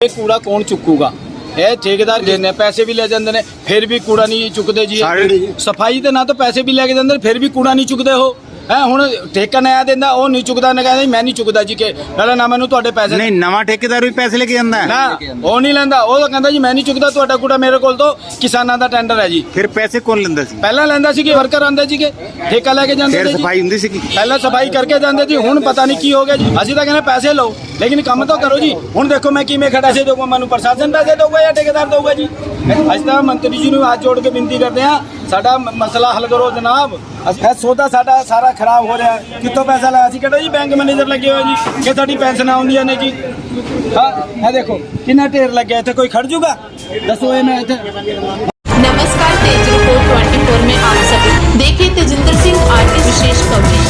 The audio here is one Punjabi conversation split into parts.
ਇਹ ਕੂੜਾ ਕੌਣ ਚੁੱਕੂਗਾ? ਇਹ ਠੇਕੇਦਾਰ ਲੈਣੇ ਪੈਸੇ ਵੀ ਲੈ ਜਾਂਦੇ ਨੇ ਫਿਰ ਵੀ ਕੂੜਾ ਨਹੀਂ ਚੁੱਕਦੇ ਜੀ ਸਫ਼ਾਈ ਤੇ ਨਾ ਤਾਂ ਪੈਸੇ ਵੀ ਲੈ ਕੇ ਜਾਂਦੇ ਨੇ ਫਿਰ ਵੀ ਕੂੜਾ ਨਹੀਂ ਚੁੱਕਦੇ ਹੋ ਹੈ। ਹੁਣ ਠੇਕਾ ਨया ਦਿੰਦਾ ਉਹ ਨਹੀਂ ਚੁੱਕਦਾ ਨਾ ਕਹਿੰਦਾ ਜੀ, ਮੈਂ ਨਹੀਂ ਚੁੱਕਦਾ ਜੀ ਕਿ ਪਹਿਲਾਂ ਨਾ ਮੈਨੂੰ ਤੁਹਾਡੇ ਪੈਸੇ ਨਹੀਂ ਨਵਾਂ ਠੇਕੇਦਾਰ ਵੀ ਪੈਸੇ ਲੈ ਕੇ ਜਾਂਦਾ ਹੈ। ਨਾ ਉਹ ਨਹੀਂ ਲੈਂਦਾ। ਉਹ ਤਾਂ ਕਹਿੰਦਾ ਜੀ ਮੈਂ ਨਹੀਂ ਚੁੱਕਦਾ ਤੁਹਾਡਾ ਕੂੜਾ ਮੇਰੇ ਕੋਲ ਤੋਂ ਕਿਸਾਨਾਂ ਦਾ ਟੈਂਡਰ ਹੈ ਜੀ। ਫਿਰ ਪੈਸੇ ਕੌਣ ਲੈਂਦਾ ਸੀ? ਪਹਿਲਾਂ ਲੈਂਦਾ ਸੀ ਕਿ ਵਰਕਰ ਆਂਦੇ ਸੀਗੇ ਠੇਕਾ ਲੈ ਕੇ ਜਾਂਦੇ ਫਿਰ ਸੀ ਜੀ। ਸਫ਼ਾਈ ਹੁੰਦੀ ਸੀ ਕਿ ਪਹਿਲਾਂ ਸਫ਼ਾਈ ਕਰਕੇ ਜਾਂਦੇ ਸੀ ਹੁਣ ਪਤਾ ਨਹੀਂ ਕੀ ਹੋ ਗਿਆ ਜੀ। ਅਸੀਂ ਤਾਂ ਕਹਿੰਦੇ ਪੈਸੇ ਲਓ ਲੇਕਿਨ ਕੰਮ ਤਾਂ ਕਰੋ ਜੀ। ਹੁਣ ਦੇਖੋ ਮੈਂ ਕਿਵੇਂ ਖੜਾ ਸੀ ਦੇਖੋ ਮੈਨੂੰ ਪ੍ਰਸ਼ਾਸਨ ਪੈਸੇ ਦਊਗਾ ਜਾਂ ਠੇਕੇਦਾਰ ਦਊਗਾ ਜੀ? ਅਸੀਂ ਤਾਂ ਮੰਤਰੀ ਜੀ ਨੂੰ ਹੱਥ ਜੋੜ ਕੇ ਬੇਨਤੀ ਕਰਦੇ ਹਾਂ ਸਾਡਾ ਮਸਲਾ ਹੱਲ ਕਰੋ ਜਨਾਬ। ਇਹ ਸੌਦਾ ਸਾਡਾ ਸਾਰਾ ਖਰਾਬ ਹੋ ਰਿਹਾ ਕਿੱਥੋਂ ਪੈਸਾ ਲਾਇਆ ਸੀ? ਕਹਿੰਦਾ ਜੀ ਬੈਂਕ ਮੈਨੇਜਰ ਲੱਗੇ ਹੋਏ ਜੀ? ਕਿ ਸਾਡੀ ਪੈਨਸ਼ਨ ਆਉਂਦੀਆਂ ਨੇ ਜੀ ਹਾਂ ਇਹ ਦੇਖੋ ਕਿੰਨਾ ਢੇਰ ਲੱਗਿਆ ਇੱਥੇ ਕੋਈ ਖੜ ਜੂਗਾ? ਦੱਸੋ ਇਹ ਮੈਂ ਇੱਥੇ। ਨਮਸਕਾਰ ਤੇਜ ਰਿਪੋਰਟ 24 ਆਪ ਸਭ। ਦੇਖੇ ਤੇਜਿੰਦਰ ਸਿੰਘ ਆਜ ਵਿਸ਼ੇਸ਼ ਕਵਰੇਜ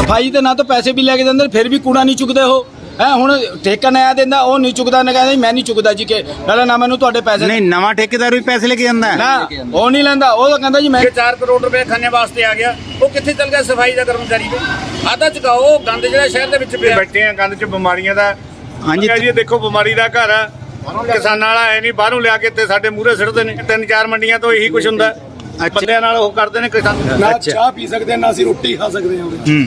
ਸਫ਼ਾਈ ਦੇ ਨਾ ਤੋਂ ਪੈਸੇ ਵੀ ਲੈ ਕੇ ਜਾਂਦੇ ਫਿਰ ਵੀ ਕੂੜਾ ਨਹੀਂ ਚੁੱਕਦੇ ਹੋ ਹੈ ਹੁਣ ਠੇਕਾ ਨया ਦਿੰਦਾ ਉਹ ਨਹੀਂ ਚੁੱਕਦਾ ਨਾ ਕਹਿੰਦਾ ਜੀ, ਮੈਂ ਨਹੀਂ ਚੁੱਕਦਾ ਜੀ ਕਿ ਪਹਿਲਾਂ ਨਾ ਮੈਨੂੰ ਤੁਹਾਡੇ ਪੈਸੇ ਨਹੀਂ ਨਵਾਂ ਠੇਕੇਦਾਰ ਵੀ ਪੈਸੇ ਲੈ ਕੇ ਜਾਂਦਾ ਹੈ। ਨਾ ਉਹ ਨਹੀਂ ਲੈਂਦਾ ਉਹ ਤਾਂ ਕਹਿੰਦਾ ਜੀ ਮੈਂ ਕਿ 4 ਕਰੋੜ ਰੁਪਏ ਖਾਣੇ ਵਾਸਤੇ ਆ ਗਿਆ ਉਹ ਕਿੱਥੇ ਚਲ ਗਿਆ ਸਫ਼ਾਈ ਦਾ ਕਰਮਚਾਰੀ ਦੇ ਆਦਾ ਚੁਕਾਓ ਗੰਦ ਜਿਹੜਾ ਸ਼ਹਿਰ ਦੇ ਵਿੱਚ ਪਿਆ। ਬੈਠੇ ਆ ਗੰਦ ਚ ਬਿਮਾਰੀਆਂ ਦਾ। ਹਾਂਜੀ। ਜੀ ਇਹ ਦੇਖੋ ਬਿਮਾਰੀ ਦਾ ਘਰ ਆ। ਕਿਸਾਨਾਂ ਵਾਲਾ ਹੈ ਨਹੀਂ ਬਾਹਰੋਂ ਲਿਆ ਕੇ ਤੇ ਸਾਡੇ ਮੂਹਰੇ ਸਿੱਟਦੇ ਨੇ। ਤਿੰਨ ਚਾਰ ਮੰਡੀਆਂ ਤੋਂ ਇਹੀ ਕੁਝ ਹੁੰਦਾ। ਅੱਛਾ। ਬੰਦਿਆਂ ਨਾਲ ਉਹ ਕਰਦੇ ਨੇ ਕਿਸਾਨ। ਨਾ ਅੱਛਾ। ਚਾਹ ਪੀ ਸਕਦੇ ਨਾ ਅਸੀਂ ਰੋਟੀ ਖਾ ਸਕਦੇ ਹਾਂ। ਹੂੰ।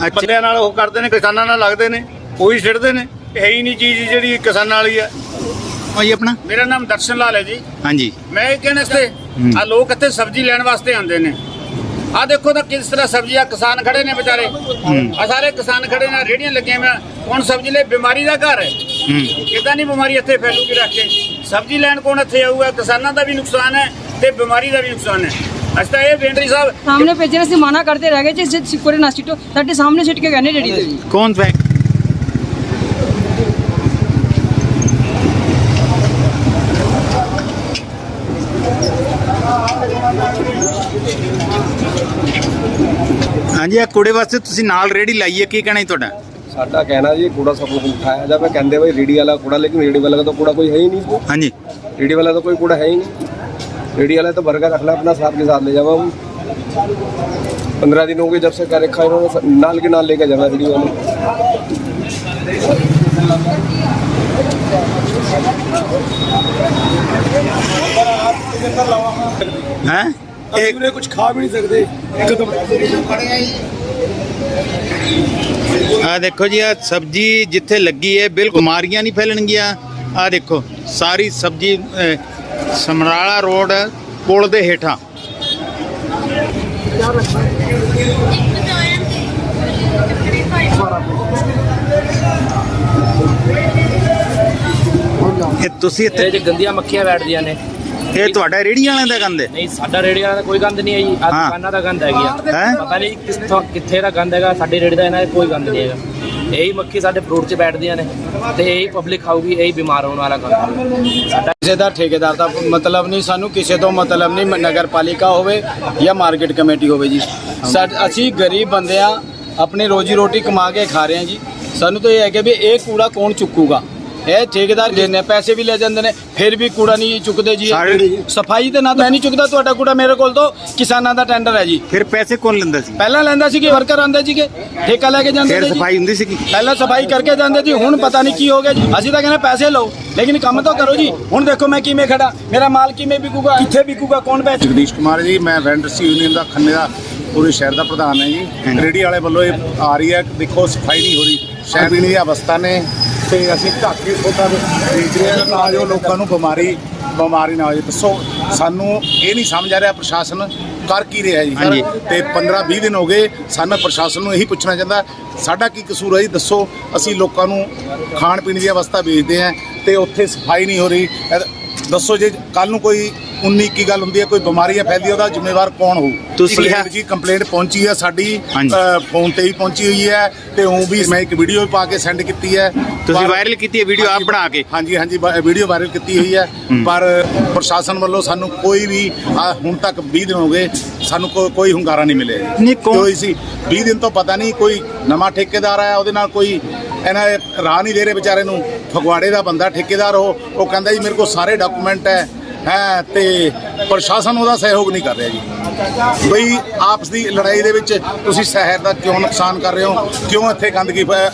ਬੰਦਿਆਂ ਨਾਲ ਉਹ ਕਰਦੇ ਨੇ ਕਿਸਾਨਾਂ ਨਾਲ ਲੱਗਦੇ ਨੇ ਉਹੀ ਸਿੱਟਦੇ ਨੇ। ਇਹ ਹੈ ਹੀ ਨਹੀਂ ਚੀਜ਼ ਜਿਹੜੀ ਕਿਸਾਨਾਂ ਵਾਲੀ ਆ ਭਾਈ ਆਪਣਾ? ਮੇਰਾ ਨਾਮ ਦਰਸ਼ਨ ਲਾਲ ਹੈ ਜੀ। ਹਾਂਜੀ। ਮੈਂ ਇਹ ਕਹਿਣ ਵਾਸਤੇ ਆ ਲੋਕ ਇੱਥੇ ਸਬਜ਼ੀ ਲੈਣ ਵਾਸਤੇ ਆਉਂਦੇ ਨੇ। ਆ ਦੇਖੋ ਤਾਂ ਕਿਸ ਤਰ੍ਹਾਂ ਸਬਜ਼ੀਆਂ ਕਿਸਾਨ ਖੜੇ ਨੇ ਵਿਚਾਰੇ। ਆ ਸਾਰੇ ਕਿਸਾਨ ਖੜੇ ਨੇ ਰੇੜੀਆਂ ਲੱਗੀਆਂ ਮੈਂ ਕੌਣ ਸਬਜ਼ੀ ਲੈ ਬਿਮਾਰੀ ਦਾ ਘਰ ਹੈ। ਹੂੰ। ਕਿਦਾਂ ਨਹੀਂ ਬਿਮਾਰੀ ਇੱਥੇ ਫੈਲੂਗੀ ਰੱਖ ਕੇ? ਸਬਜ਼ੀ ਲੈਣ ਕੌਣ ਇੱਥੇ ਆਊਗਾ? ਕਿਸਾਨਾਂ ਦਾ ਵੀ ਨੁਕਸਾਨ ਹੈ ਤੇ ਬਿਮਾਰੀ ਦਾ ਵੀ ਨੁਕਸਾਨ ਹੈ। ਅਸੀਂ ਤਾਂ ਇਹ ਬੇਨਤੀ ਸਾਹਿਬ सामने भेजने से मना करते रह गए जी सिक्कोरे ना सीटो साढ़े सामने सीट के कहने रेडी थे ਕੌਣ ਹਾਂਜੀ ਇਹ ਕੁੜੇ ਵਾਸਤੇ ਤੁਸੀਂ ਨਾਲ ਰੇੜੀ ਲਾਈ ਹੈ ਕੀ ਕਹਿਣਾ ਜੀ ਤੁਹਾਡਾ? ਸਾਡਾ ਕਹਿਣਾ ਜੀ ਕੂੜਾ ਸਭ ਨੂੰ ਉਠਾਇਆ ਜਾਵੇ ਕਹਿੰਦੇ ਬਈ ਰੇੜੀ ਵਾਲਾ ਕੂੜਾ ਲੇਕਿਨ ਰੇੜੀ ਵਾਲਾ ਤਾਂ ਕੂੜਾ ਕੋਈ ਹੈ ਹੀ ਨਹੀਂ ਹਾਂਜੀ। ਰੇੜੀ ਵਾਲਾ ਤਾਂ ਕੋਈ ਕੂੜਾ ਹੈ ਹੀ ਨਹੀਂ। रेडी वाला तो भर कर रखना अपना साथ के साथ ले जावा पंद्रह दिन हो गए जब से क्या रखा इन्होंने सब नाल के नाल लेके जाना रेडी वाले ਹੈ ਅਸੀਂ ਉਰੇ ਕੁਝ ਖਾ ਵੀ ਨਹੀਂ ਸਕਦੇ ਇੱਕਦਮ ਆ ਦੇਖੋ ਜੀ ਆ ਸਬਜੀ ਜਿੱਥੇ ਲੱਗੀ ਹੈ ਬਿਲਕੁਲ ਬਿਮਾਰੀਆਂ ਨਹੀਂ ਫੈਲਣਗੀਆਂ ਆ ਦੇਖੋ ਸਾਰੀ ਸਬਜੀ ਅਹ, ਸਮਰਾਲਾ ਰੋਡ ਪੁਲ ਦੇ ਹੇਠਾਂ। ਇਹ ਤੁਸੀਂ ਇੱਥੇ ਚ ਗੰਦੀਆਂ ਮੱਖੀਆਂ ਬੈਠਦੀਆਂ ਨੇ। ਇਹ ਤੁਹਾਡਾ ਰੇੜੀਆਂ ਵਾਲਿਆਂ ਦਾ ਗੰਦ ਹੈ? ਨਹੀਂ ਸਾਡਾ ਰੇੜੀ ਵਾਲਾ ਦਾ ਕੋਈ ਗੰਦ ਨਹੀਂ ਹੈ ਜੀ। ਆ ਹਾਂ। ਦੁਕਾਨਾਂ ਦਾ ਗੰਦ ਹੈਗੀ ਆ। ਹੈਂ? ਪਤਾ ਨਹੀਂ ਕਿੱਥੋਂ ਕਿੱਥੇ ਦਾ ਗੰਦ ਹੈਗਾ ਸਾਡੇ ਰੇੜੀ ਦਾ ਇਹਨਾਂ ਦਾ ਕੋਈ ਗੰਦ ਨਹੀਂ ਹੈਗਾ। ਇਹੀ ਮੱਖੀ ਸਾਡੇ ਫਰੂਟ 'ਚ ਬੈਠਦੀਆਂ ਨੇ ਤੇ ਇਹੀ ਪਬਲਿਕ ਖਾਊਗੀ, ਇਹੀ ਬਿਮਾਰ ਹੋਣ ਵਾਲਾ ਕੰਮ ਸਾਡਾ ਕਿਸੇ ਦਾ ਠੇਕੇਦਾਰ ਦਾ ਮਤਲਬ ਨਹੀਂ ਸਾਨੂੰ ਕਿਸੇ ਤੋਂ ਮਤਲਬ ਨਹੀਂ ਨਗਰ ਪਾਲਿਕਾ ਹੋਵੇ ਜਾਂ ਮਾਰਕੀਟ ਕਮੇਟੀ ਹੋਵੇ ਜੀ। ਸਾਡ ਅਸੀਂ ਗਰੀਬ ਬੰਦੇ ਆ, ਆਪਣੀ ਰੋਜੀ ਰੋਟੀ ਕਮਾ ਕੇ ਖਾ ਰਹੇ ਹਾਂ ਜੀ। ਸਾਨੂੰ ਤਾਂ ਇਹ ਹੈ ਕਿ ਵੀ ਇਹ ਕੂੜਾ ਕੌਣ ਚੁੱਕੂਗਾ? ਇਹ ਠੇਕੇਦਾਰ ਲੈਣੇ ਪੈਸੇ ਵੀ ਲੈ ਜਾਂਦੇ ਨੇ ਫਿਰ ਵੀ ਕੂੜਾ ਨਹੀਂ ਚੁੱਕਦੇ ਜੀ। ਸਫ਼ਾਈ ਤੇ ਨਾ ਤਾਂ ਮੈਂ ਨਹੀਂ ਚੁੱਕਦਾ ਤੁਹਾਡਾ ਕੂੜਾ ਮੇਰੇ ਕੋਲ ਤੋਂ ਕਿਸਾਨਾਂ ਦਾ ਟੈਂਡਰ ਹੈ ਜੀ। ਫਿਰ ਪੈਸੇ ਕੌਣ ਲੈਂਦਾ ਸੀ? ਪਹਿਲਾਂ ਲੈਂਦਾ ਸੀ ਕਿ ਵਰਕਰ ਆਂਦੇ ਸੀਗੇ ਠੇਕਾ ਲੈ ਕੇ ਜਾਂਦੇ ਸੀ ਸਫ਼ਾਈ ਹੁੰਦੀ ਸੀ ਕਿ ਪਹਿਲਾਂ ਸਫ਼ਾਈ ਕਰਕੇ ਜਾਂਦੇ ਸੀ ਹੁਣ ਪਤਾ ਨਹੀਂ ਕੀ ਹੋ ਗਿਆ ਜੀ। ਅਸੀਂ ਤਾਂ ਕਹਿੰਦੇ ਪੈਸੇ ਲਓ ਲੇਕਿਨ ਕੰਮ ਤਾਂ ਕਰੋ ਜੀ। ਹੁਣ ਦੇਖੋ ਮੈਂ ਕਿਵੇਂ ਖੜਾ ਮੇਰਾ ਮਾਲ ਕਿਵੇਂ ਵਿਕੂਗਾ ਕਿੱਥੇ ਵਿਕੂਗਾ ਕੌਣ ਪੈਸੇ ਜਗਦੀਸ਼ ਕੁਮਾਰ ਜੀ ਮੈਂ ਵੈਂਡਰਸ ਯੂਨੀਅਨ ਦਾ ਖੰਨੇ ਦਾ ਪੂਰੇ ਸ਼ਹਿਰ ਦਾ ਪ੍ਰਧਾਨ ਹਾਂ ਜੀ। ਰੇੜੀ ਵਾਲੇ ਵੱਲੋਂ ਇਹ ਆ ਰਹੀ ਹੈ ਦੇਖੋ ਸਫ਼ਾਈ ਨਹੀਂ ਹੋ ਰਹੀ ਸ਼ਹਿਰ ਦੀ ਅਵਸਥਾ ਨੇ ਤੇ ਅਸੀਂ ਘੱਟ ਕੇ ਸੋਤਾ ਵੇਚ ਰਹੇ ਹਾਂ ਤਾਂ ਜੋ ਲੋਕਾਂ ਨੂੰ ਬਿਮਾਰੀ ਬਿਮਾਰੀ ਨਾ ਹੋ ਜਾਏ ਦੱਸੋ ਸਾਨੂੰ ਇਹ ਨਹੀਂ ਸਮਝ ਆ ਰਿਹਾ ਪ੍ਰਸ਼ਾਸਨ ਕਰ ਕੀ ਰਿਹਾ ਜੀ। ਹਾਂਜੀ। ਤੇ 15 20 ਦਿਨ ਹੋ ਗਏ ਸਾਨੂੰ ਪ੍ਰਸ਼ਾਸਨ ਨੂੰ ਇਹੀ ਪੁੱਛਣਾ ਚਾਹੁੰਦਾ। ਸਾਡਾ ਕੀ ਕਸੂਰ ਹੈ ਜੀ? ਦੱਸੋ ਅਸੀਂ ਲੋਕਾਂ ਨੂੰ ਖਾਣ ਪੀਣ ਦੀ ਅਵਸਥਾ ਵੇਚਦੇ ਹਾਂ ਤੇ ਉੱਥੇ ਸਫ਼ਾਈ ਨਹੀਂ ਹੋ ਰਹੀ। ਦੱਸੋ ਜੇ ਕੱਲ ਨੂੰ ਕੋਈ 19 ਕੀ ਗੱਲ ਹੁੰਦੀ ਹੈ ਕੋਈ ਬਿਮਾਰੀ ਹੈ ਫੈਲਦੀ ਹੈ, ਉਹਦਾ ਜ਼ਿੰਮੇਵਾਰ ਕੌਣ ਹੋਊ? ਤੁਸੀਂ ਜੀ ਕੰਪਲੇਂਟ ਪਹੁੰਚੀ ਹੈ ਸਾਡੀ ਫੋਨ ਤੇ ਹੀ ਪਹੁੰਚੀ ਹੋਈ ਹੈ ਤੇ ਉਹ ਵੀ ਮੈਂ ਇੱਕ ਵੀਡੀਓ ਪਾ ਕੇ ਸੈਂਡ ਕੀਤੀ ਹੈ। ਤੁਸੀਂ ਵਾਇਰਲ ਕੀਤੀ ਹੈ ਵੀਡੀਓ ਆਪ ਬਣਾ ਕੇ? ਹਾਂਜੀ ਹਾਂਜੀ ਵੀਡੀਓ ਵਾਇਰਲ ਕੀਤੀ ਹੋਈ ਹੈ। ਪਰ ਪ੍ਰਸ਼ਾਸਨ ਵੱਲੋਂ ਸਾਨੂੰ ਕੋਈ ਵੀ ਹੁਣ ਤੱਕ 20 ਦਿਨ ਹੋ ਗਏ ਸਾਨੂੰ ਕੋਈ ਹੁੰਗਾਰਾ ਨਹੀਂ ਮਿਲਿਆ। ਨਹੀਂ, ਕੋਈ ਸੀ 20 ਦਿਨ ਤੋਂ ਪਤਾ ਨਹੀਂ ਕੋਈ ਨਵਾਂ ਠੇਕੇਦਾਰ ਆਇਆ ਉਹਦੇ ਨਾਲ ਕੋਈ ਇਹਨਾਂ ਇਹ ਰਾਹ ਨਹੀਂ ਦੇ ਰਹੇ ਵਿਚਾਰੇ ਨੂੰ। ਫਗਵਾੜੇ ਦਾ ਬੰਦਾ ਠੇਕੇਦਾਰ ਉਹ ਉਹ ਕਹਿੰਦਾ ਜੀ ਮੇਰੇ ਕੋਲ ਸਾਰੇ ਡਾਕੂਮੈਂਟ ਹੈ ਹੈ ਤੇ ਪ੍ਰਸ਼ਾਸਨ ਉਹਦਾ ਸਹਿਯੋਗ ਨਹੀਂ ਕਰ ਰਿਹਾ ਜੀ। ਬਈ ਆਪਸ ਦੀ ਲੜਾਈ ਦੇ ਵਿੱਚ ਤੁਸੀਂ ਸ਼ਹਿਰ ਦਾ ਕਿਉਂ ਨੁਕਸਾਨ ਕਰ ਰਹੇ ਹੋ? ਕਿਉਂ ਇੱਥੇ ਗੰਦਗੀ ਫੈ-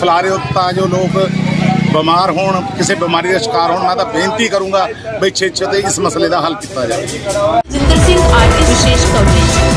ਫੈਲਾ ਰਹੇ ਹੋ ਤਾਂ ਜੋ ਲੋਕ ਬਿਮਾਰ ਹੋਣ, ਕਿਸੇ ਬਿਮਾਰੀ ਦਾ ਸ਼ਿਕਾਰ ਹੋਣ? ਮੈਂ ਤਾਂ ਬੇਨਤੀ ਕਰੂੰਗਾ ਬਈ ਛੇ ਛੇ ਤੇ ਇਸ ਮਸਲੇ ਦਾ ਹੱਲ ਕੀਤਾ ਜਾਵੇ। ਜਿੰਦਰ ਸਿੰਘ ਆਰਟੀ ਵਿਸ਼ੇਸ਼ ਕਵਰੇਜ।